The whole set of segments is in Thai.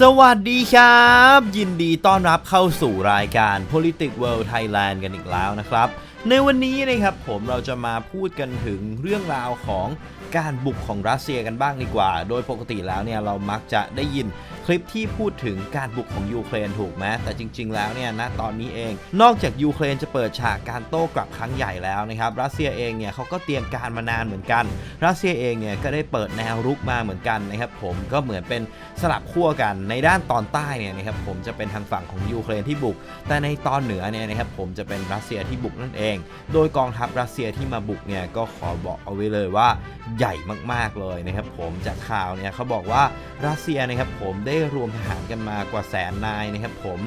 สวัสดีครับ ยินดีต้อนรับเข้าสู่รายการ Politics World Thailand กันอีกแล้วนะครับ ในวันนี้นะครับผมเราจะมาพูดกันถึงเรื่องราวของการบุกของรัสเซียกันบ้างดีกว่า โดยปกติแล้วเนี่ยเรามักจะได้ยิน คลิปที่พูดถึงการบุกของยูเครนถูกไหมแต่จริง ๆ แล้วเนี่ยณตอนนี้เอง นอกจากยูเครนจะเปิดฉากการโต้กลับครั้งใหญ่แล้วนะครับรัสเซียเองเนี่ยเขาก็เตรียมการมานานเหมือนกัน รัสเซียเองเนี่ยก็ได้เปิดแนวรุกมาเหมือนกันนะครับผมก็เหมือนเป็นสลับขั้วกันในด้านตอนใต้เนี่ยนะครับผมจะเป็นทางฝั่งของยูเครนที่บุก แต่ในตอนเหนือเนี่ยนะครับผมจะเป็นรัสเซียที่บุกนั่นเอง โดยกองทัพรัสเซียที่มาบุกเนี่ยก็ขอบอกเอาไว้เลยว่าใหญ่มากๆเลยนะครับผมจากข่าวเนี่ยเขาบอกว่ารัสเซียนะครับผมได้ได้รวมทหารกันมากว่าแสนนายนะครับผม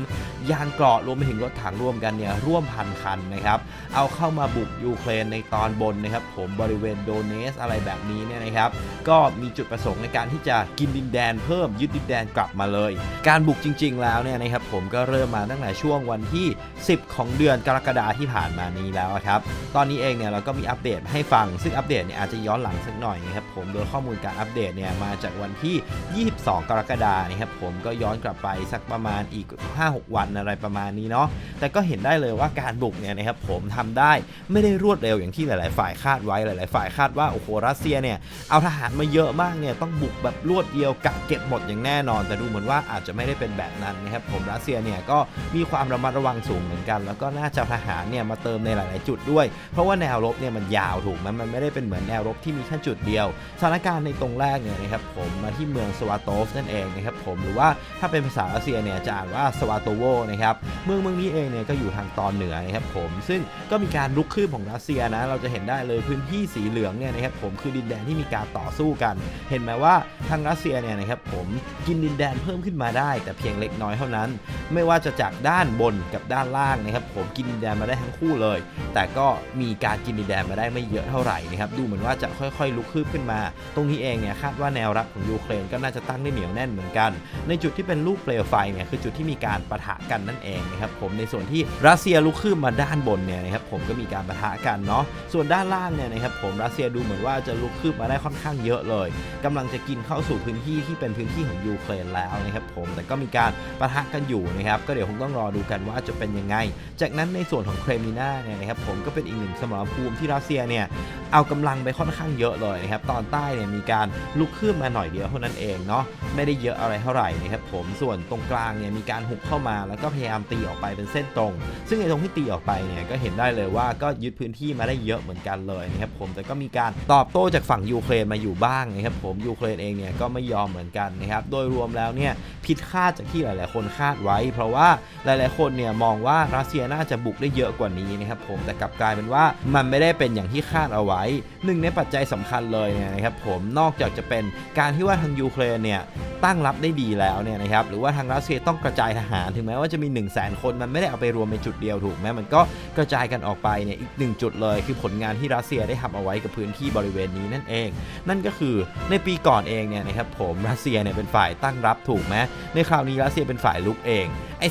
ยานเกราะรวมไปถึงรถถังร่วมกันเนี่ยร่วมพันคันนะครับเอาเข้ามาบุกยูเครนในตอนบนนะครับผมบริเวณโดเนสอะไรแบบนี้เนี่ยนะครับ ก็มีจุดประสงค์ในการที่จะกินดินแดนเพิ่มยึดดินแดนกลับมาเลย การบุกจริง ๆ แล้วเนี่ยนะครับผมก็เริ่มมาตั้งแต่ช่วงวันที่ 10 ของเดือนกรกฎาที่ผ่านมานี้แล้วครับตอนนี้เองเนี่ยเราก็มีอัปเดตให้ฟัง ซึ่งอัปเดตเนี่ยอาจจะย้อนหลังสักหน่อยนะครับผมโดยข้อมูลการอัปเดตเนี่ยมาจากวันที่ 22 กรกฎานะครับผมก็ย้อนกลับไปสักประมาณอีก 5-6 วันอะไรประมาณนี้เนาะแต่ก็เห็นได้เลยว่าการบุกเนี่ยนะครับผมทำได้ไม่ได้รวดเร็วอย่างที่หลาย ๆ ฝ่ายคาดไว้หลาย ๆ ฝ่ายคาดว่าโอ้โหรัสเซียเนี่ยเอาทหารมาเยอะมากเนี่ยต้องบุกแบบรวดเดียวกะเก็บหมดอย่างแน่นอน แต่ดูเหมือนว่าอาจจะไม่ได้เป็นแบบนั้นนะครับผมรัสเซียเนี่ยก็มีความระมัดระวังสูงเหมือนกัน แล้วก็น่าจะทหารเนี่ยมาเติมในหลาย ๆ จุดด้วย เพราะว่าแนวรบเนี่ยมันยาวถูกไหมมันไม่ได้เป็นเหมือนแนวรบที่มีแค่จุดเดียวสถานการณ์ในตรงแรกเนี่ยนะครับผมมาที่เมืองสวาโตฟนั่นเองนะครับผมหรือว่าถ้าเป็นภาษารัสเซียเนี่ยจะอ่านว่าสวาโตโวนะครับเมืองเมืองนี้เองเนี่ยก็อยู่ทางตอนเหนือนะครับผมซึ่งก็มีการลุกคืบของรัสเซียนะเราจะเห็นได้เลยพื้นที่สีเหลืองเนี่ยนะครับผมคือดินแดนที่มีการต่อสู้กัน เห็นไหมว่าทางรัสเซียเนี่ยนะครับผมกินดินแดนเพิ่มขึ้นมาได้ แต่เพียงเล็กน้อยเท่านั้น ไม่ว่าจะจากด้านบนกับด้านล่างนะครับผมกินดินแดนมาได้ทั้งคู่เลย แต่ก็มีการกินดินแดนมาได้ไม่เยอะเท่าไหร่นะครับดูเหมือนว่าจะค่อยๆ ลุกคืบขึ้นมา ตรงนี้เองเนี่ยคาดว่าแนวรับของยูเครนก็น่าจะตั้งได้เหนียวแน่นเหมือนกันในจุดที่เป็นลูกเปลวไฟเนี่ยคือจุดที่มีการปะทะกันนั่นเองนะครับผมในส่วนที่รัสเซียลุกขึ้นมาด้านบนเนี่ยนะครับผมก็มีการปะทะกันเนาะส่วนด้านล่างเนี่ยนะครับผมรัสเซียดูเหมือนว่าจะลุกขึ้นมาได้ค่อนข้างเยอะเลยกำลังจะกินเข้าสู่พื้นที่ที่เป็นพื้นที่ของยูเครนแล้วนะครับผมแต่ก็มีการปะทะกันอยู่นะครับก็เดี๋ยวคงต้องรอดูกันว่าจะเป็นยังไง จากนั้นในส่วนของเครมินาเนี่ยนะครับผมก็เป็นอีกหนึ่งสมรภูมิที่รัสเซียเนี่ยเอากำลังไปค่อนข้างเยอะเลยนะครับตอนใต้เนี่ยมีการลุกขึ้นมาหน่อยเดียวเท่านั้นเองเนาะไม่ได้เยอะอะไรเท่าไหร่นะครับผมส่วนตรงกลางเนี่ยมีการหุบเข้ามาแล้วก็พยายามตีออกไปเป็นเส้นตรง ซึ่งไอ้ตรงที่ตีออกไปเนี่ยก็เห็นได้เลยว่าก็ยึดพื้นที่มาได้เยอะเหมือนกันเลยนะครับผมแต่ก็มีการตอบโต้จากฝั่งยูเครนมาอยู่บ้างนะครับผมยูเครนเองเนี่ยก็ไม่ยอมเหมือนกันนะครับโดยรวมแล้วเนี่ยผิดคาดจากที่หลาย ๆ คนคาดไว้ เพราะว่าหลาย ๆ คนเนี่ยมองว่ารัสเซียน่าจะบุกได้เยอะกว่านี้นะครับผมแต่กลับกลายเป็นว่ามันไม่ได้เป็นอย่างที่คาดเอาไว้หนึ่งในปัจจัยสำคัญเลยเนี่ยนะครับผมนอกจากจะเป็นการที่ว่าทางยูเครนเนี่ยตั้งรับได้ดีแล้วเนี่ยนะครับหรือว่าทางรัสเซียต้องกระจายทหารถึงแม้ว่าจะมี 1 0 0 0 0แสนคนมันไม่ได้เอาไปรวมในจุดเดียวถูกไหมมันก็กระจายกันออกไปเนี่ยอีกหนึ่งจุดเลย คือผลงานที่รัสเซียได้ทำเอาไว้กับพื้นที่บริเวณนี้นั่นเอง นั่นก็คือในปีก่อนเองเนี่ยนะครับผมรัสเซียเนี่ยเป็นฝ่ายตั้งรับถูกไหมในคราวนี้รัสเซียเป็นฝ่ายลุกเอง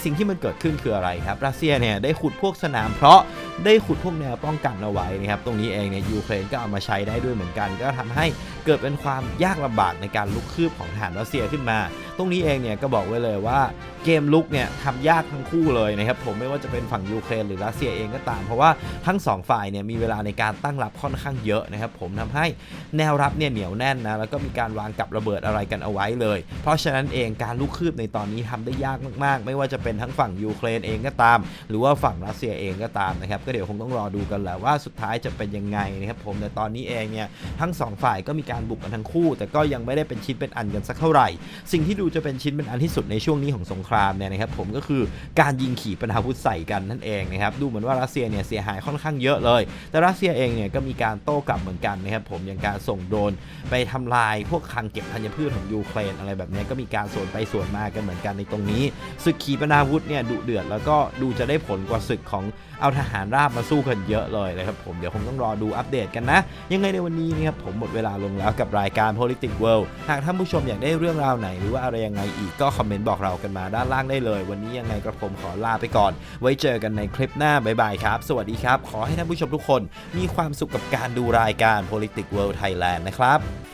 สิ่งที่มันเกิดขึ้นคืออะไรครับรัสเซียเนี่ยได้ขุดพวกสนามเพราะได้ขุดพวกแนวป้องกันเอาไว้นะครับตรงนี้เองเนี่ยยูเครนก็เอามาใช้ได้ด้วยเหมือนกัน ก็ทำให้เกิดเป็นความยากลำบากในการลุกคืบของทหารรัสเซียขึ้นมา ตรงนี้เองเนี่ยก็บอกไว้เลยว่าเกมลุกเนี่ยทำยากทั้งคู่เลยนะครับผมไม่ว่าจะเป็นฝั่งยูเครนหรือรัสเซียเองก็ตาม เพราะว่าทั้งสองฝ่ายเนี่ยมีเวลาในการตั้งรับค่อนข้างเยอะนะครับผมทำให้แนวรับเนี่ยเหนียวแน่นนะแล้วก็มีการวางกับระเบิดอะไรกันเอาไว้เลย เพราะฉะนั้นเองการลุกคืบในตอนนี้ทำได้ยากมากๆ ไม่ว่าจะเป็นทั้งฝั่งยูเครนเองก็ตาม หรือว่าฝั่งรัสเซียเองก็ตามนะครับ ก็เดี๋ยวคงต้องรอดูกันแหละว่าสุดท้ายจะเป็นยังไงนะครับผมแต่ตอนนี้เองเนี่ยทั้งสองฝ่ายก็มีการบุกกันทั้งคู่ แต่ก็ยังไม่ได้เป็นชิ้นเป็นอันกันสักเท่าไหร่ สิ่งที่ดูจะเป็นชิ้นเป็นอันที่สุดในช่วงนี้ของสงครามเนี่ยนะครับผมก็คือการยิงขี่ปนาวุธใส่กันนั่นเองนะครับดูเหมือนว่ารัสเซียเนี่ยเสียหายค่อนข้างเยอะเลย แต่รัสเซียเองเนี่ยก็มีการโต้กลับเหมือนกันนะครับผมอย่างการส่งโดรนไปทำลายพวกคลังเก็บธัญพืชของยูเครนอะไรแบบนี้ก็มีการสวนไปสวนมากันเหมือนกันในตรงนี้ศึกขีปปนาวุธเนี่ยดุเดือดแล้วก็ดูจะได้ผลกว่าศึกของเอาทหารราบมาสู้กันเยอะเลยนะครับผมเดี๋ยวคงต้องรอดูอัปเดตกันนะ ยังไงในวันนี้นะครับผมหมดเวลาลงแล้วกับรายการ Politics World หากท่านผู้ชมอยากได้เรื่องราวไหน หรือว่าอะไรยังไงอีกก็คอมเมนต์บอกเรากันมาด้านล่างได้เลย วันนี้ยังไงกระผมขอลาไปก่อน ไว้เจอกันในคลิปหน้าบ๊ายบายครับ สวัสดีครับ ขอให้ท่านผู้ชมทุกคน มีความสุขกับการดูรายการ Politics World Thailand นะครับ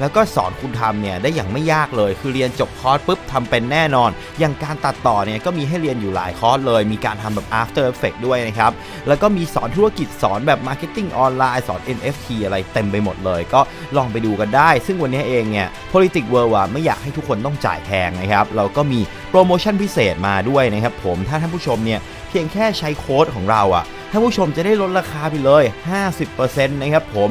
แล้วก็สอนคุณทำเนี่ยได้อย่างไม่ยากเลย คือเรียนจบคอร์สปุ๊บทำเป็นแน่นอน อย่างการตัดต่อเนี่ยก็มีให้เรียนอยู่หลายคอร์สเลย มีการทำแบบ After Effect ด้วยนะครับ แล้วก็มีสอนธุรกิจสอนแบบ Marketing ออนไลน์สอน NFT อะไรเต็มไปหมดเลย ก็ลองไปดูกันได้ ซึ่งวันนี้เองเนี่ย Politics World อะไม่อยากให้ทุกคนต้องจ่ายแพงนะครับ เราก็มีโปรโมชั่นพิเศษมาด้วยนะครับผม ถ้าท่านผู้ชมเนี่ยเพียงแค่ใช้โค้ดของเราอะท่านผู้ชมจะได้ลดราคาไปเลย 50%นะครับผม